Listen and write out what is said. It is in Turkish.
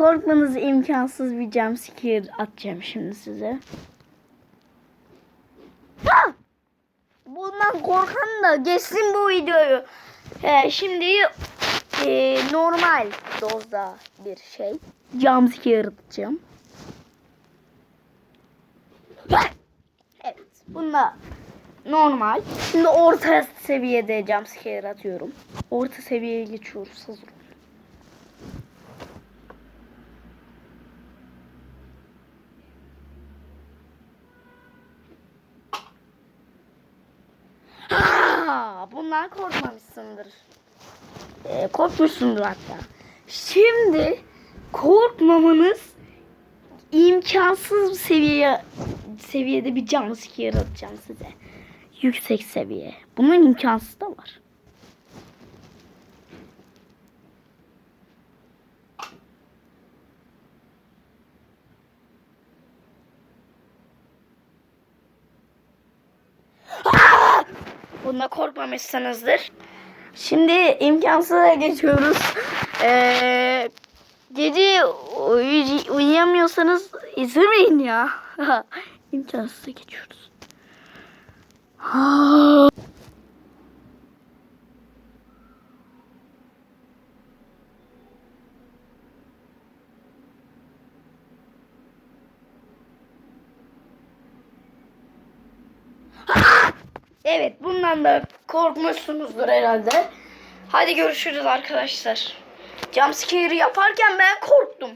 korkmanız imkansız bir jumpscare atacağım şimdi size. Ah! Bundan korkan da geçsin bu videoyu. Ee, şimdi e, normal dozda bir şey. Jumpscare atacağım. Ah! Evet. Bunda normal. Şimdi orta seviyede jumpscare atıyorum. Orta seviyeye geçiyoruz. Hazır Ha, bundan korkmamışsındır. Ee, korkmuşsundur hatta. Şimdi korkmamanız imkansız bir seviyeye seviyede bir jumpscare atacağım size. Yüksek seviye. Bunun imkansız da var. Bunda korkmamışsınızdır. Şimdi imkansıza geçiyoruz. Ee, gece uy- uyuyamıyorsanız izlemeyin ya. imkansıza geçiyoruz. Evet bundan da korkmuşsunuzdur herhalde. Hadi görüşürüz arkadaşlar. Jumpscare'ı yaparken ben korktum.